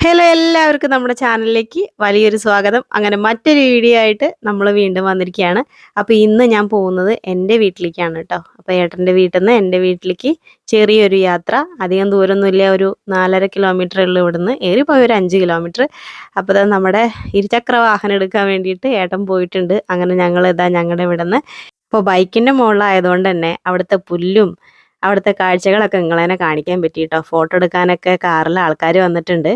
Hello എല്ലാവർക്കും നമ്മുടെ ചാനലിലേക്ക് വലിയൊരു സ്വാഗതം. അങ്ങനെ മറ്റൊരു വീഡിയോ ആയിട്ട് നമ്മൾ വീണ്ടും വന്നിരിക്കുകയാണ്. അപ്പോൾ ഇന്ന് ഞാൻ പോകുന്നത് എന്റെ വീട്ടിലേക്കാണ് കേട്ടോ. അപ്പോൾ ഏട്ടന്റെ വീട്ടിൽ നിന്ന് എന്റെ വീട്ടിലേക്ക് ചെറിയൊരു യാത്ര. അധികം ദൂരമൊന്നുമില്ല ഒരു നാലര കിലോമീറ്റർ ഉള്ളു ഇവിടുന്ന്. ഏറി പോയ ഒരു അഞ്ച് കിലോമീറ്റർ അപ്പോൾ ഇതാ നമ്മുടെ ഇരുചക്ര വാഹനം എടുക്കാൻ വേണ്ടിയിട്ട് ഏട്ടൻ പോയിട്ടുണ്ട്. അങ്ങനെ ഞങ്ങൾ ഇതാ ഞങ്ങളുടെ ഇവിടെ നിന്ന് ഇപ്പോൾ ബൈക്കിന്റെ മുകളിലായതുകൊണ്ട് തന്നെ അവിടുത്തെ പുല്ലും അവിടുത്തെ കാഴ്ചകളൊക്കെ നിങ്ങളെന്നെ കാണിക്കാൻ പറ്റി കേട്ടോ. ഫോട്ടോ എടുക്കാനൊക്കെ കാറിൽ ആൾക്കാർ വന്നിട്ടുണ്ട്.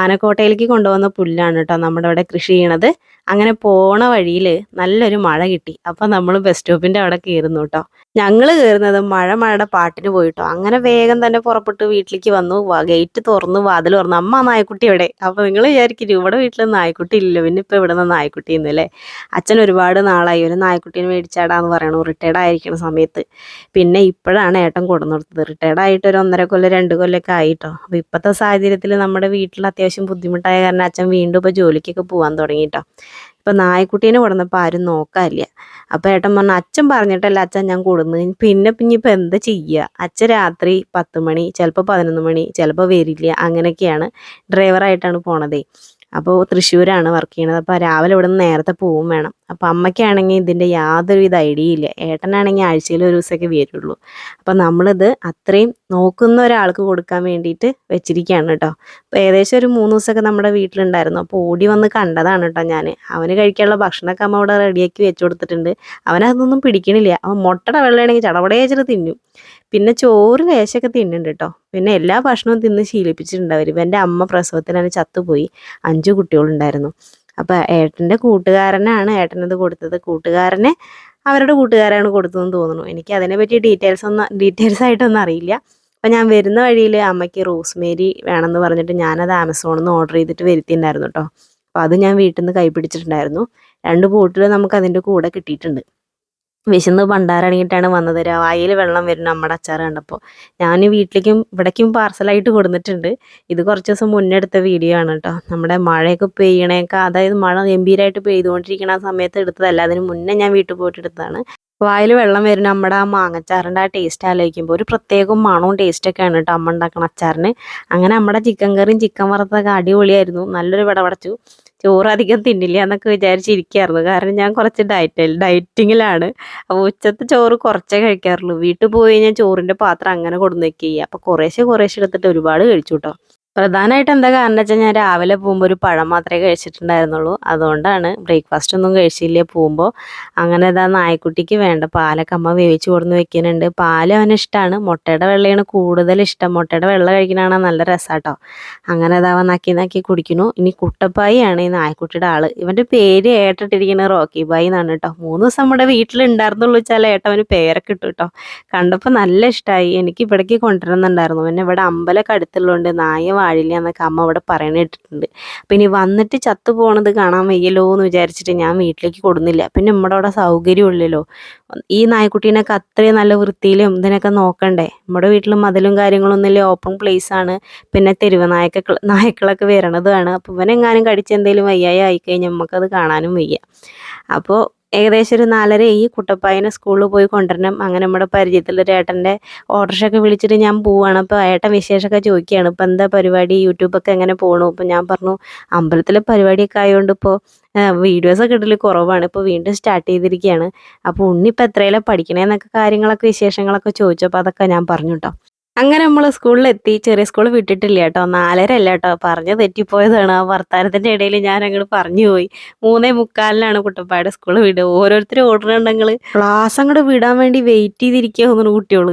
ആനക്കോട്ടയിലേക്ക് കൊണ്ടുവന്ന പുല്ലാണ് കേട്ടോ നമ്മുടെ ഇവിടെ കൃഷി ചെയ്യണത്. അങ്ങനെ പോണ വഴിയിൽ നല്ലൊരു മഴ കിട്ടി. അപ്പം നമ്മൾ ബസ് സ്റ്റോപ്പിന്റെ അവിടെ കയറുന്നു കേട്ടോ ഞങ്ങൾ കയറുന്നത് മഴ മഴയുടെ പാട്ടിന് പോയിട്ടോ. അങ്ങനെ വേഗം തന്നെ പുറപ്പെട്ട് വീട്ടിലേക്ക് വന്നു. ഗേറ്റ് തുറന്നു വാതിൽ തുറന്നു. അമ്മ നായക്കുട്ടി എവിടെ? അപ്പോൾ നിങ്ങൾ വിചാരിക്കും ഇവിടെ വീട്ടിൽ നായക്കുട്ടി ഇല്ല. പിന്നെ ഇപ്പോൾ ഇവിടെ നിന്ന് നായ്ക്കുട്ടി ഇന്നല്ലേ അച്ഛൻ ഒരുപാട് നാളായി. ഒരു നായ്ക്കുട്ടീനെ മേടിച്ചാടാന്ന് പറയണു. റിട്ടയർഡ് ആയിരിക്കുന്ന സമയത്ത്. പിന്നെ ഇപ്പോഴാണ് ഏട്ടൻ കൊടുന്നു കൊടുത്തത്. റിട്ടയർഡ് ആയിട്ട് ഒരു ഒന്നര കൊല്ലം രണ്ട് കൊല്ലമൊക്കെ ആയിട്ടോ. അപ്പോൾ ഇപ്പോഴത്തെ സാഹചര്യത്തിൽ നമ്മുടെ വീട്ടിൽ അത്യാവശ്യം ബുദ്ധിമുട്ടായ കാരണം അച്ഛൻ വീണ്ടും ഇപ്പോൾ ജോലിക്കൊക്കെ പോകാൻ തുടങ്ങിയിട്ടോ ഇപ്പം നായ്ക്കുട്ടീനെ കൊടുന്നപ്പോൾ ആരും നോക്കാനില്ല. അപ്പോൾ ഏട്ടൻ പറഞ്ഞു അച്ഛൻ പറഞ്ഞിട്ടല്ല അച്ഛൻ ഞാൻ കൊടുന്ന് പിന്നെ പിന്നെ എന്താ ചെയ്യുക? അച്ഛൻ രാത്രി പത്ത് മണി ചിലപ്പോൾ പതിനൊന്ന് മണി ചിലപ്പോൾ വരില്ല. അങ്ങനെയൊക്കെയാണ് ഡ്രൈവറായിട്ടാണ് പോണതേ. അപ്പോൾ തൃശ്ശൂരാണ് വർക്ക് ചെയ്യണത്. അപ്പോൾ രാവിലെ ഇവിടെ നിന്ന് നേരത്തെ പോവും വേണം. അപ്പോൾ അമ്മയ്ക്കാണെങ്കിൽ ഇതിന്റെ യാതൊരുവിധ ഐഡിയ ഇല്ല. ഏട്ടനാണെങ്കിൽ ആഴ്ചയിൽ ഒരു ദിവസമൊക്കെ വരുള്ളൂ. അപ്പോൾ നമ്മളിത് അത്രയും നോക്കുന്ന ഒരാൾക്ക് കൊടുക്കാൻ വേണ്ടിയിട്ട് വെച്ചിരിക്കുകയാണ് കേട്ടോ. അപ്പോൾ ഏകദേശം ഒരു മൂന്ന് ദിവസമൊക്കെ നമ്മുടെ വീട്ടിലുണ്ടായിരുന്നു. അപ്പോൾ ഓടി വന്ന് കണ്ടതാണ് കേട്ടോ ഞാൻ അവന് കഴിക്കാനുള്ള ഭക്ഷണമൊക്കെ അമ്മ അവിടെ റെഡിയാക്കി വെച്ചു കൊടുത്തിട്ടുണ്ട്. അവനതൊന്നും പിടിക്കണില്ല. അവൻ മുട്ടയുടെ വെള്ളമാണെങ്കിൽ ചടപടേച്ചിട്ട് തിന്നും. പിന്നെ ചോറ് ലേശമൊക്കെ തിന്നുന്നുണ്ട് കേട്ടോ. പിന്നെ എല്ലാ ഭക്ഷണവും തിന്ന് ശീലിപ്പിച്ചിട്ടുണ്ട് അവർ എന്റെ അമ്മ പ്രസവത്തിനാണ് ചത്തുപോയി. അഞ്ച് കുട്ടികളുണ്ടായിരുന്നു. അപ്പോൾ ഏട്ടന്റെ കൂട്ടുകാരനാണ് ഏട്ടനത് കൊടുത്തത്. കൂട്ടുകാരനെ അവരുടെ കൂട്ടുകാരാണ് കൊടുത്തതെന്ന് തോന്നുന്നു. എനിക്ക് അതിനെപ്പറ്റി ഡീറ്റെയിൽസ് ഒന്നും ഡീറ്റെയിൽസ് ആയിട്ടൊന്നും അറിയില്ല. അപ്പം ഞാൻ വരുന്ന വഴിയിൽ അമ്മയ്ക്ക് റോസ്മേരി വേണമെന്ന് പറഞ്ഞിട്ട് ഞാനത് ആമസോണിൽ നിന്ന് ഓർഡർ ചെയ്തിട്ട് വരുത്തിയിട്ടുണ്ടായിരുന്നു കേട്ടോ അപ്പോൾ അത് ഞാൻ വീട്ടിൽ നിന്ന് കൈ പിടിച്ചിട്ടുണ്ടായിരുന്നു. രണ്ട് ബോട്ടിൽ നമുക്ക് അതിന്റെ കൂടെ കിട്ടിയിട്ടുണ്ട്. വിശന്ന് പണ്ടാരടങ്ങിയിട്ടാണ് വന്നത്. വായിൽ വെള്ളം വരുന്ന നമ്മുടെ അച്ചാർ കണ്ടപ്പോൾ. ഞാൻ വീട്ടിലേക്കും ഇവിടേക്കും പാർസലായിട്ട് കൊടുത്തിട്ടുണ്ട് ഇത് കുറച്ച് ദിവസം മുന്നേ എടുത്ത വീഡിയോ ആണ് കേട്ടോ. നമ്മുടെ മഴയൊക്കെ പെയ്യണേക്കാ അതായത് മഴ ഗംഭീരമായിട്ട് പെയ്തുകൊണ്ടിരിക്കുന്ന ആ സമയത്ത് എടുത്തതല്ല. അതിന് മുന്നേ ഞാൻ വീട്ടിൽ പോയിട്ട് എടുത്തതാണ്. വായിൽ വെള്ളം വരുന്ന നമ്മുടെ ആ മാങ്ങച്ചാറിന്റെ ആ ടേസ്റ്റ് ആലോചിക്കുമ്പോൾ ഒരു പ്രത്യേകം മണവും ടേസ്റ്റൊക്കെയാണ് കേട്ടോ അമ്മ ഉണ്ടാക്കുന്ന അച്ചാറിന്. അങ്ങനെ നമ്മുടെ ചിക്കൻ കറിയും ചിക്കൻ വറുത്തൊക്കെ അടിപൊളിയായിരുന്നു. നല്ലൊരു വിടപടച്ചു ചോറ് അധികം തിന്നില്ല എന്നൊക്കെ വിചാരിച്ചിരിക്കുകയായിരുന്നു കാരണം ഞാൻ കുറച്ച് ഡയറ്റ് ഡയറ്റിങ്ങിലാണ് അപ്പോൾ ഉച്ചത്തെ ചോറ് കുറച്ചേ കഴിക്കാറുള്ളൂ. വീട്ടിൽ പോയി കഴിഞ്ഞാൽ ചോറിന്റെ പാത്രം അങ്ങനെ കൊടുന്ന് വെക്കുക അപ്പോൾ കുറേശ്ശെ കുറേശ്ശെ എടുത്തിട്ട് ഒരുപാട് കഴിച്ചു കേട്ടോ പ്രധാനമായിട്ട് എന്താ കാരണം വെച്ചാൽ ഞാൻ രാവിലെ പോകുമ്പോൾ ഒരു പഴം മാത്രമേ കഴിച്ചിട്ടുണ്ടായിരുന്നുള്ളൂ. അതുകൊണ്ടാണ് ബ്രേക്ക്ഫാസ്റ്റ് ഒന്നും കഴിച്ചില്ല. പോകുമ്പോൾ അങ്ങനെ ഇതാ നായ്ക്കുട്ടിക്ക് വേണ്ട പാലൊക്കെ അമ്മ വേവിച്ച് കൊടുന്ന് വെക്കുന്നുണ്ട്. പാൽ അവന് ഇഷ്ടമാണ് മുട്ടയുടെ വെള്ളയാണ് കൂടുതൽ ഇഷ്ടം. മുട്ടയുടെ വെള്ളം കഴിക്കണതാണ് നല്ല രസാട്ടോ. അങ്ങനെ ഇതാവൻ നക്കി നക്കി കുടിക്കുന്നു. ഇനി കുട്ടപ്പായിയാണ് ഈ നായ്ക്കുട്ടിയുടെ ആൾ. ഇവന്റെ പേര് ഏട്ടിട്ടിരിക്കുന്നത് റോക്കി ബായി എന്നാണ് കേട്ടോ. മൂന്ന് ദിവസം നമ്മുടെ വീട്ടിലുണ്ടായിരുന്നുള്ളൂ വെച്ചാൽ ഏട്ടവന് പേരൊക്കെ ഇട്ടു കേട്ടോ. കണ്ടപ്പോൾ നല്ല ഇഷ്ടമായി എനിക്ക് ഇവിടേക്ക് കൊണ്ടുവരുന്നുണ്ടായിരുന്നു പിന്നെ ഇവിടെ അമ്പലമൊക്കെ അടുത്തുള്ളതുകൊണ്ട് നായ വാഴില്ല എന്നൊക്കെ അമ്മ അവിടെ പറയണ ഇട്ടിട്ടുണ്ട് ഇനി വന്നിട്ട് ചത്തു പോണത് കാണാൻ വയ്യല്ലോ എന്ന് വിചാരിച്ചിട്ട് ഞാൻ വീട്ടിലേക്ക് കൊടുന്നില്ല. പിന്നെ നമ്മുടെ അവിടെ സൗകര്യമുള്ളല്ലോ ഈ നായ്ക്കുട്ടീനൊക്കെ അത്രയും നല്ല വൃത്തിയിലും ഇതിനൊക്കെ നോക്കണ്ടേ? നമ്മുടെ വീട്ടിൽ മതിലും കാര്യങ്ങളൊന്നുമില്ല. ഓപ്പൺ പ്ലേസ് ആണ്. പിന്നെ തെരുവ് നായക്ക നായ്ക്കളൊക്കെ വരണതാണ്. അപ്പോൾ ഇവനെങ്ങാനും കടിച്ച് എന്തെങ്കിലും വയ്യായി ആയിക്കഴിഞ്ഞാൽ നമുക്കത് കാണാനും വയ്യ. അപ്പോൾ ഏകദേശം ഒരു നാലര ഈ കുട്ടപ്പായനെ സ്കൂളിൽ പോയി കൊണ്ടുവരണം. അങ്ങനെ നമ്മുടെ പരിചയത്തിലൊരു ഏട്ടന്റെ ഓർഡർഷൊക്കെ വിളിച്ചിട്ട് ഞാൻ പോവുകയാണ് അപ്പോൾ ഏട്ടൻ വിശേഷമൊക്കെ ചോദിക്കുകയാണ്. ഇപ്പോൾ എന്താ പരിപാടി? യൂട്യൂബൊക്കെ എങ്ങനെ പോകണു അപ്പോൾ ഞാൻ പറഞ്ഞു അമ്പലത്തിലെ പരിപാടിയൊക്കെ ആയതുകൊണ്ട് ഇപ്പോൾ വീഡിയോസൊക്കെ ഇടൽ കുറവാണ്. ഇപ്പോൾ വീണ്ടും സ്റ്റാർട്ട് ചെയ്തിരിക്കുകയാണ്. അപ്പോൾ ഉണ്ണി ഇപ്പോൾ എത്രയിലാണ് പഠിക്കണേന്നൊക്കെ കാര്യങ്ങളൊക്കെ വിശേഷങ്ങളൊക്കെ ചോദിച്ചു അപ്പോൾ അതൊക്കെ ഞാൻ പറഞ്ഞു കേട്ടോ. അങ്ങനെ നമ്മൾ സ്കൂളിലെത്തി ചെറിയ സ്കൂൾ വിട്ടിട്ടില്ല കേട്ടോ. നാലര അല്ല കേട്ടോ. പറഞ്ഞു തെറ്റിപ്പോയതാണ്. ആ വർത്താനത്തിന്റെ ഇടയിൽ ഞാൻ അങ്ങോട്ട് പറഞ്ഞു പോയി മൂന്നേ മുക്കാലിനാണ് കുട്ടപ്പാട് സ്കൂൾ വിടുക ഓരോരുത്തരും ഓർഡർ ഉണ്ടെങ്കിൽ ക്ലാസ് അങ്ങോട്ട് വിടാൻ വേണ്ടി വെയിറ്റ് ചെയ്തിരിക്കുക തോന്നുന്നു കുട്ടികൾ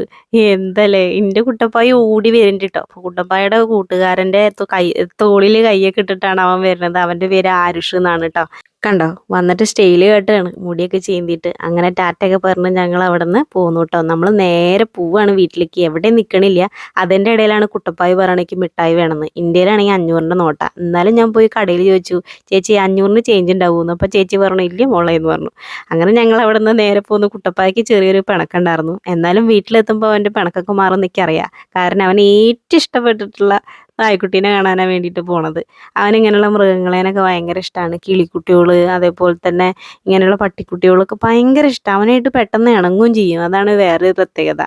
എന്തല്ലേ? എന്റെ കുട്ടപ്പായി ഓടി വരുന്നുണ്ട് കേട്ടോ അപ്പോൾ കുട്ടപ്പായുടെ കൂട്ടുകാരന്റെ കൈ തോളിൽ കൈയൊക്കെ ഇട്ടിട്ടാണ് അവൻ വരുന്നത്. അവന്റെ പേര് ആരുഷ് എന്നാണ് കേട്ടോ കണ്ടോ? വന്നിട്ട് സ്റ്റൈൽ കേട്ടാണ്. മുടിയൊക്കെ ചീന്തിയിട്ട്. അങ്ങനെ ടാറ്റയൊക്കെ പറഞ്ഞ് ഞങ്ങൾ അവിടെ നിന്ന് പോകുന്നു കേട്ടോ നമ്മൾ നേരെ പോവാണ് വീട്ടിലേക്ക്. എവിടെ നിൽക്കണില്ല അതിന്റെ ഇടയിലാണ് കുട്ടപ്പായി പറയണെങ്കിൽ മിഠായി വേണമെന്ന് ഇന്ത്യയിലാണെങ്കിൽ അഞ്ഞൂറിന്റെ നോട്ട. എന്നാലും ഞാൻ പോയി കടയിൽ ചോദിച്ചു ചേച്ചി അഞ്ഞൂറിന് ചേഞ്ച് ഉണ്ടാവുമെന്ന്? അപ്പോൾ ചേച്ചി പറഞ്ഞു ഇല്ല മോളെ എന്ന് പറഞ്ഞു. അങ്ങനെ ഞങ്ങൾ അവിടെ നിന്ന് നേരെ പോകുന്നു കുട്ടപ്പായ്ക്ക് ചെറിയൊരു പിണക്കുണ്ടായിരുന്നു. എന്നാലും വീട്ടിലെത്തുമ്പോൾ അവന്റെ പിണക്കൊക്കെ മാറും എനിക്കറിയാം. കാരണം അവൻ ഏറ്റവും ഇഷ്ടപ്പെട്ടിട്ടുള്ള നായ്ക്കുട്ടീനെ കാണാനാണ് വേണ്ടിയിട്ട് പോണത്. അവനിങ്ങനെയുള്ള മൃഗങ്ങളേനൊക്കെ ഭയങ്കര ഇഷ്ടമാണ് കിളിക്കുട്ടികൾ അതേപോലെ തന്നെ ഇങ്ങനെയുള്ള പട്ടിക്കുട്ടികളൊക്കെ ഭയങ്കര ഇഷ്ടം. അവനായിട്ട് പെട്ടെന്ന് ഇണങ്ങുകയും ചെയ്യും. അതാണ് വേറെ പ്രത്യേകത.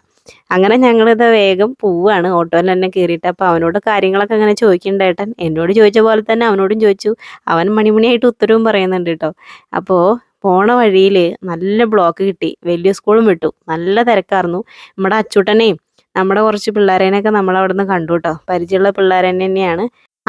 അങ്ങനെ ഞങ്ങളിത് വേഗം പോവുകയാണ് ഓട്ടോയിൽ തന്നെ കയറിയിട്ട് അപ്പോൾ അവനോട് കാര്യങ്ങളൊക്കെ അങ്ങനെ ചോദിക്കണ്ടേട്ടൻ എന്നോട് ചോദിച്ച പോലെ തന്നെ അവനോടും ചോദിച്ചു. അവൻ മണിമണിയായിട്ട് ഉത്തരവും പറയുന്നുണ്ട് കേട്ടോ അപ്പോൾ പോണ വഴിയിൽ നല്ല ബ്ലോക്ക് കിട്ടി. വലിയ സ്കൂളും വിട്ടു. നല്ല തിരക്കായിരുന്നു നമ്മുടെ അച്ചൂട്ടനെയും നമ്മുടെ കുറച്ച് പിള്ളേരെയൊക്കെ നമ്മൾ അവിടെ നിന്ന് കണ്ടു കേട്ടോ പരിചയമുള്ള പിള്ളേരെ തന്നെയാണ്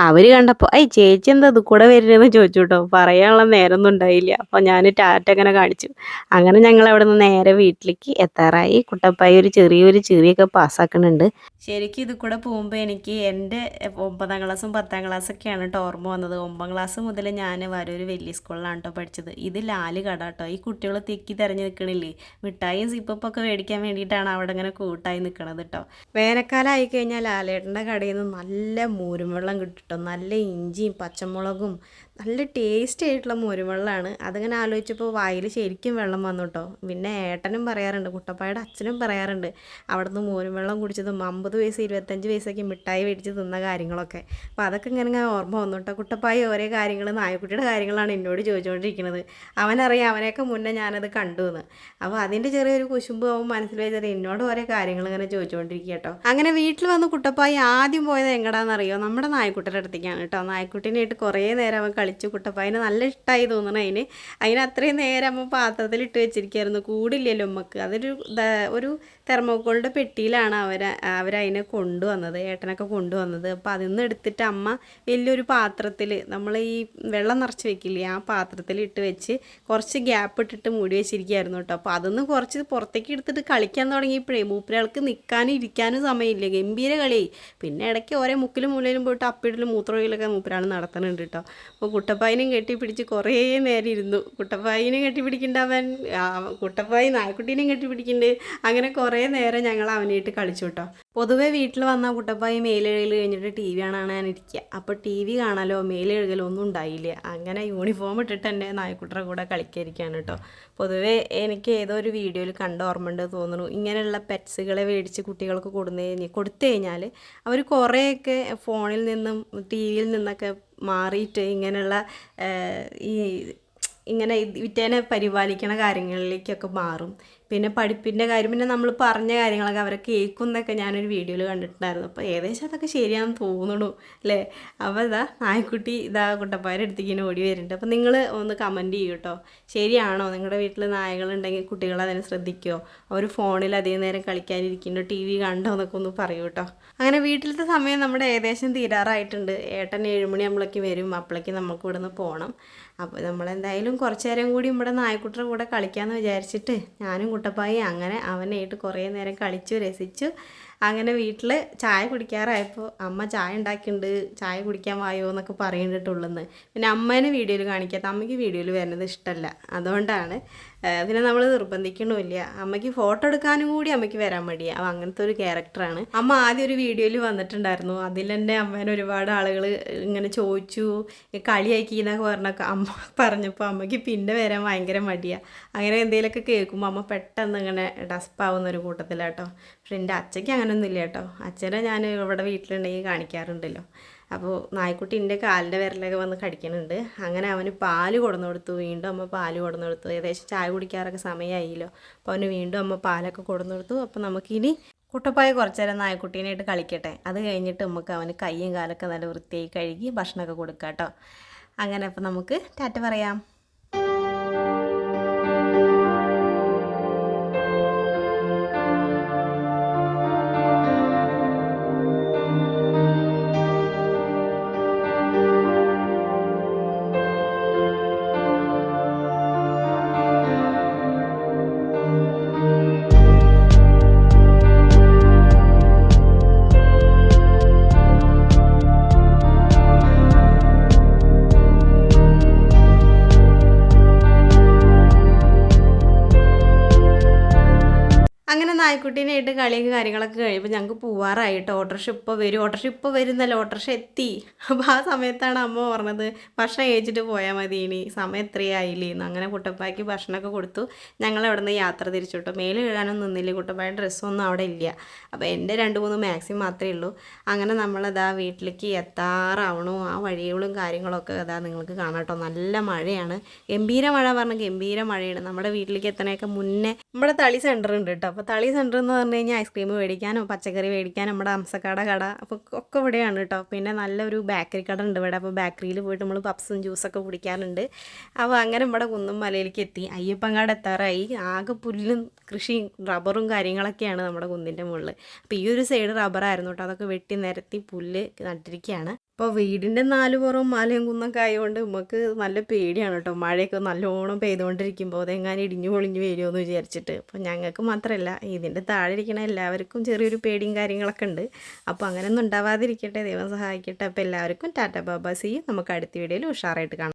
അവർ കണ്ടപ്പോൾ ഐ ചേച്ചി എന്താ ഇത് കൂടെ വരുന്നതെന്ന് ചോദിച്ചു കേട്ടോ പറയാനുള്ള നേരമൊന്നും ഉണ്ടായില്ല. അപ്പോൾ ഞാൻ ടാറ്റ അങ്ങനെ കാണിച്ചു. അങ്ങനെ ഞങ്ങൾ അവിടെ നിന്ന് നേരെ വീട്ടിലേക്ക് എത്താറായി. കുട്ടപ്പായി ഒരു ചെറിയൊരു ചെറിയൊക്കെ പാസ്സാക്കുന്നുണ്ട്. ശരിക്കും ഇത് കൂടെ പോകുമ്പോൾ എനിക്ക് എന്റെ ഒമ്പതാം ക്ലാസ്സും പത്താം ക്ലാസ്സൊക്കെയാണ് കേട്ടോ ഓർമ്മ വന്നത്. ഒമ്പതാം ക്ലാസ് മുതൽ ഞാൻ വരൊരു വലിയ സ്കൂളിലാണ് കേട്ടോ പഠിച്ചത്. ഇത് ലാൽ കട കേട്ടോ ഈ കുട്ടികൾ തെക്കി തെരഞ്ഞു നിൽക്കണില്ലേ മിഠായിയും സിപ്പൊക്കെ മേടിക്കാൻ വേണ്ടിയിട്ടാണ് അവിടെ ഇങ്ങനെ കൂട്ടായി നിൽക്കണത് കേട്ടോ വേനൽക്കാലം ആയി കഴിഞ്ഞാൽ ലാലേട്ടന്റെ കടയിൽ നിന്ന് നല്ല മോരും വെള്ളം കിട്ടും കേട്ടോ നല്ല ഇഞ്ചിയും പച്ചമുളകും നല്ല ടേസ്റ്റി ആയിട്ടുള്ള മോരുവെള്ളമാണ് അതിങ്ങനെ ആലോചിച്ചപ്പോൾ വായിൽ ശരിക്കും വെള്ളം വന്നു കേട്ടോ പിന്നെ ഏട്ടനും പറയാറുണ്ട് കുട്ടപ്പായുടെ അച്ഛനും പറയാറുണ്ട് അവിടുന്ന് മോരുവെള്ളം കുടിച്ചതും അമ്പത് വയസ്സ് ഇരുപത്തഞ്ച് വയസ്സൊക്കെ മിഠായി മേടിച്ച് തിന്ന കാര്യങ്ങളൊക്കെ. അപ്പോൾ അതൊക്കെ ഇങ്ങനെ ഇങ്ങനെ ഓർമ്മ വന്നു കേട്ടോ കുട്ടപ്പായി ഓരോ കാര്യങ്ങൾ നായക്കുട്ടിയുടെ കാര്യങ്ങളാണ് എന്നോട് ചോദിച്ചുകൊണ്ടിരിക്കുന്നത് അവനറിയാം അവനെയൊക്കെ മുന്നേ ഞാനത് കണ്ടു എന്ന് അപ്പോൾ അതിന്റെ ചെറിയൊരു കുശുമ്പ് അവൻ മനസ്സിൽ വെച്ചത് എന്നോട് ഓരോ കാര്യങ്ങൾ ഇങ്ങനെ ചോദിച്ചുകൊണ്ടിരിക്കുക കേട്ടോ അങ്ങനെ വീട്ടിൽ വന്ന് കുട്ടപ്പായി ആദ്യം പോയത് എങ്ങടാന്നറിയോ? നമ്മുടെ നായക്കുട്ടിയുടെ അടുത്തേക്കാണ് കേട്ടോ. നായക്കുട്ടീനായിട്ട് കുറേ നേരം അവൻ കളിച്ചു കുട്ടപ്പായിന് നല്ല ഇഷ്ടമായി തോന്നണം അതിന്. അതിന് അത്രയും നേരം അമ്മ പാത്രത്തിൽ ഇട്ട് വെച്ചിരിക്കുകയായിരുന്നു കൂടില്ലല്ലോ ഉമ്മക്ക്. അതൊരു ഒരു തെർമോക്കോളിന്റെ പെട്ടിയിലാണ് അവർ അവരതിനെ കൊണ്ടുവന്നത് ഏട്ടനൊക്കെ കൊണ്ടുവന്നത്. അപ്പോൾ അതിൽ നിന്ന് എടുത്തിട്ട് അമ്മ വലിയൊരു പാത്രത്തിൽ നമ്മൾ ഈ വെള്ളം നിറച്ച് വെക്കില്ലേ ആ പാത്രത്തിൽ ഇട്ട് വെച്ച് കുറച്ച് ഗ്യാപ്പ് ഇട്ടിട്ട് മൂടി വെച്ചിരിക്കുകയായിരുന്നു കേട്ടോ. അപ്പോൾ അതൊന്ന് കുറച്ച് പുറത്തേക്ക് എടുത്തിട്ട് കളിക്കാൻ തുടങ്ങിയപ്പോഴേ മൂപ്പരാൾക്ക് നിൽക്കാനും ഇരിക്കാനും സമയമില്ല. ഗംഭീര കളിയായി. പിന്നെ ഇടയ്ക്ക് ഓരോ മുക്കിലും മൂലയിലും പോയിട്ട് അപ്പിടലും മൂത്രമൊഴിയിലൊക്കെ മൂപ്പരാൾ നടത്തുന്നുണ്ട് കേട്ടോ. അപ്പോൾ കുട്ടപ്പായിനും കെട്ടിപ്പിടിച്ച് കുറേ നേരം ഇരുന്നു. കുട്ടപ്പായിനെ കെട്ടിപ്പിടിക്കണ്ടവൻ അവൻ കുട്ടപ്പായി നായ്ക്കുട്ടീനെയും കെട്ടിപ്പിടിക്കുന്നുണ്ട് അങ്ങനെ കുറേ നേരം ഞങ്ങൾ അവനായിട്ട് കളിച്ചു കേട്ടോ. പൊതുവേ വീട്ടിൽ വന്ന കുട്ടപ്പായി മേലെഴുകൽ കഴിഞ്ഞിട്ട് ടി വി കാണാൻ ഇരിക്കുക അപ്പോൾ ടി വി കാണാലോ മേലെഴുകലോ ഒന്നും ഉണ്ടായില്ല. അങ്ങനെ യൂണിഫോം ഇട്ടിട്ട് തന്നെ നായ്ക്കുട്ടറെ കൂടെ കളിക്കാതിരിക്കുകയാണ് കേട്ടോ പൊതുവേ എനിക്ക് ഏതോ ഒരു വീഡിയോയിൽ കണ്ട ഓർമ്മയുണ്ട് തോന്നുന്നു. ഇങ്ങനെയുള്ള പെറ്റ്സുകളെ മേടിച്ച് കുട്ടികൾക്ക് കൊടുന്നു കഴിഞ്ഞ് കൊടുത്തു കഴിഞ്ഞാൽ അവർ കുറേയൊക്കെ ഫോണിൽ നിന്നും ടി വിയിൽ നിന്നൊക്കെ മാറിയിട്ട് ഇങ്ങനെയുള്ള ഈ ഇങ്ങനെ വിറ്റേനെ പരിപാലിക്കണ കാര്യങ്ങളിലേക്കൊക്കെ മാറും. പിന്നെ പഠിപ്പിന്റെ കാര്യം പിന്നെ നമ്മൾ പറഞ്ഞ കാര്യങ്ങളൊക്കെ അവരെ കേൾക്കുന്നൊക്കെ ഞാനൊരു വീഡിയോയിൽ കണ്ടിട്ടുണ്ടായിരുന്നു. അപ്പോൾ ഏകദേശം അതൊക്കെ ശരിയാണെന്ന് തോന്നുന്നു അല്ലേ? അപ്പോൾ ഇതാ നായ്ക്കുട്ടി ഇതാ കുട്ടപ്പായുടെ അടുത്തേക്ക് ഇങ്ങനെ ഓടി വരുന്നുണ്ട്. അപ്പോൾ നിങ്ങൾ ഒന്ന് കമന്റ് ചെയ്യൂ കേട്ടോ. ശരിയാണോ? നിങ്ങളുടെ വീട്ടിൽ നായകളുണ്ടെങ്കിൽ കുട്ടികൾ അതിനെ ശ്രദ്ധിക്കുമോ അവർ ഫോണിൽ അധികം നേരം കളിക്കാനിരിക്കുന്നു ടി വി കണ്ടോ എന്നൊക്കെ ഒന്ന് പറയൂ കേട്ടോ. അങ്ങനെ വീട്ടിലത്തെ സമയം നമ്മുടെ ഏകദേശം തീരാറായിട്ടുണ്ട്. ഏട്ടൻ ഏഴുമണി നമ്മളൊക്കെ വരും. അപ്പോഴേക്ക് നമുക്ക് ഇവിടെ നിന്ന് പോകണം അപ്പോൾ നമ്മളെന്തായാലും കുറച്ച് നേരം കൂടി ഇവിടെ നായക്കുട്ടിയുടെ കൂടെ കളിക്കാമെന്ന് വിചാരിച്ചിട്ട് ഞാനും കുട്ടപ്പായി അങ്ങനെ അവനായിട്ട് കുറേ നേരം കളിച്ചു രസിച്ചു. അങ്ങനെ വീട്ടിൽ ചായ കുടിക്കാറായപ്പോൾ അമ്മ ചായ ഉണ്ടാക്കിയിട്ടുണ്ട് ചായ കുടിക്കാൻ വായോ എന്നൊക്കെ പറയേണ്ടിട്ടുള്ളെന്ന് പിന്നെ അമ്മേനെ വീഡിയോയിൽ കാണിക്കാത്ത അമ്മയ്ക്ക് വീഡിയോയിൽ വരുന്നത് ഇഷ്ടമല്ല അതുകൊണ്ടാണ് പിന്നെ നമ്മൾ നിർബന്ധിക്കണമില്ല അമ്മയ്ക്ക് ഫോട്ടോ എടുക്കാനും കൂടി അമ്മയ്ക്ക് വരാൻ മടിയാ. അവ അങ്ങനത്തെ ഒരു ക്യാരക്ടറാണ്. അമ്മ ആദ്യം ഒരു വീഡിയോയിൽ വന്നിട്ടുണ്ടായിരുന്നു. അതിൽ തന്നെ അമ്മേനെ ഒരുപാട് ആളുകൾ ഇങ്ങനെ ചോദിച്ചു കളിയാക്കി എന്നൊക്കെ പറഞ്ഞൊക്കെ അമ്മ പറഞ്ഞപ്പോൾ അമ്മയ്ക്ക് പിന്നെ വരാൻ ഭയങ്കര മടിയാണ് അങ്ങനെ എന്തെങ്കിലുമൊക്കെ കേൾക്കുമ്പോൾ അമ്മ പെട്ടെന്ന് ഇങ്ങനെ ഡസ്പാവുന്ന ഒരു കൂട്ടത്തിലാട്ടോ. പക്ഷെ എന്റെ അച്ഛയ്ക്ക് അങ്ങനെയൊന്നും ഇല്ല കേട്ടോ. അച്ഛനെ ഞാൻ ഇവിടെ വീട്ടിലുണ്ടെങ്കിൽ കാണിക്കാറുണ്ടല്ലോ. അപ്പോൾ നായ്ക്കുട്ടി എന്റെ കാലിന്റെ വിരലൊക്കെ വന്ന് കടിക്കുന്നുണ്ട്. അങ്ങനെ അവന് പാൽ കൊടുന്നു കൊടുത്തു വീണ്ടും അമ്മ പാൽ കൊടുന്നു കൊടുത്തു ഏകദേശം ചായ കുടിക്കാറൊക്കെ സമയമായില്ലോ. അപ്പോൾ അവന് വീണ്ടും അമ്മ പാലൊക്കെ കൊടുന്നു കൊടുത്തു അപ്പോൾ നമുക്കിനി കുട്ടപ്പായ കുറച്ച് നേരം നായ്ക്കുട്ടീനായിട്ട് കളിക്കട്ടെ. അത് കഴിഞ്ഞിട്ട് നമുക്ക് അവന് കൈയും കാലൊക്കെ നല്ല വൃത്തിയായി കഴുകി ഭക്ഷണമൊക്കെ കൊടുക്കാം കേട്ടോ. അങ്ങനെ അപ്പോൾ നമുക്ക് ടാറ്റ പറയാം. നായ്ക്കുട്ടീനായിട്ട് കളിയൊക്കെ കാര്യങ്ങളൊക്കെ കഴിയുമ്പോൾ ഞങ്ങൾക്ക് പോവാറായിട്ട് ഓട്ടോറിക്ഷ ഇപ്പോൾ വരും. ഓട്ടോറിക്ഷ ഇപ്പോൾ വരുന്നല്ലോ. ഓട്ടോറിക്ഷ എത്തി. അപ്പോൾ ആ സമയത്താണ് അമ്മ പറഞ്ഞത് ഭക്ഷണം കഴിച്ചിട്ട് പോയാൽ മതി ഇനി. സമയം എത്രയായില്ലേന്ന് അങ്ങനെ കുട്ടപ്പായ്ക്ക് ഭക്ഷണമൊക്കെ കൊടുത്തു. ഞങ്ങൾ അവിടെ നിന്ന് യാത്ര തിരിച്ചു മേൽ കഴുകാനൊന്നും നിന്നില്ല. കുട്ടപ്പായ ഡ്രസ്സൊന്നും അവിടെ ഇല്ല. അപ്പോൾ എന്റെ രണ്ട് മൂന്ന് മാക്സിമം മാത്രമേ ഉള്ളൂ. അങ്ങനെ നമ്മളതാ വീട്ടിലേക്ക് എത്താറാവണു. ആ വഴികളും കാര്യങ്ങളൊക്കെ അതാ നിങ്ങൾക്ക് കാണാം കേട്ടോ നല്ല മഴയാണ്. ഗംഭീര മഴ പറഞ്ഞ ഗംഭീര മഴയാണ്. നമ്മുടെ വീട്ടിലേക്ക് എത്തണേക്കെ മുന്നേ നമ്മുടെ തളി സെന്റർ ഉണ്ട് കേട്ടോ അപ്പോൾ തളി സെന്റർ എന്ന് പറഞ്ഞു കഴിഞ്ഞാൽ ഐസ്ക്രീം മേടിക്കാനും പച്ചക്കറി മേടിക്കാനും നമ്മുടെ അംസക്കട കട അപ്പോൾ ഒക്കെ ഇവിടെയാണ് കേട്ടോ. പിന്നെ നല്ലൊരു ബേക്കറി കട ഉണ്ട് ഇവിടെ. അപ്പോൾ ബേക്കറിയിൽ പോയിട്ട് നമ്മൾ പപ്സും ജ്യൂസൊക്കെ കുടിക്കാറുണ്ട്. അപ്പോൾ അങ്ങനെ ഇവിടെ കുന്നും മലയിലേക്ക് എത്തി. അയ്യപ്പങ്ങാട് എത്താറായി. ആകെ പുല്ലും കൃഷിയും റബ്ബറും കാര്യങ്ങളൊക്കെയാണ് നമ്മുടെ കുന്നിന്റെ മുകളിൽ അപ്പോൾ ഈ ഒരു സൈഡ് റബ്ബറായിരുന്നു കേട്ടോ. അതൊക്കെ വെട്ടി നിരത്തി പുല്ല് നട്ടിരിക്കുകയാണ് അപ്പോൾ വീടിന്റെ നാല് പുറവും മലയും കുന്നൊക്കെ ആയതുകൊണ്ട് നമുക്ക് നല്ല പേടിയാണ് കേട്ടോ. മഴയൊക്കെ നല്ലോണം പെയ്തുകൊണ്ടിരിക്കുമ്പോൾ അതെങ്ങാനും ഇടിഞ്ഞു പൊളിഞ്ഞു വരുമോ എന്ന് വിചാരിച്ചിട്ട്. അപ്പോൾ ഞങ്ങൾക്ക് മാത്രമല്ല ഇതിന്റെ താഴെ ഇരിക്കണ എല്ലാവർക്കും ചെറിയൊരു പേടിയും കാര്യങ്ങളൊക്കെ ഉണ്ട്. അപ്പോൾ അങ്ങനെയൊന്നും ഉണ്ടാവാതിരിക്കട്ടെ. ദൈവം സഹായിക്കട്ടെ. അപ്പോൾ എല്ലാവർക്കും ടാറ്റ ബാബാ സി. നമുക്ക് അടുത്ത വീഡിയോയിൽ ഉഷാറായിട്ട് കാണാം.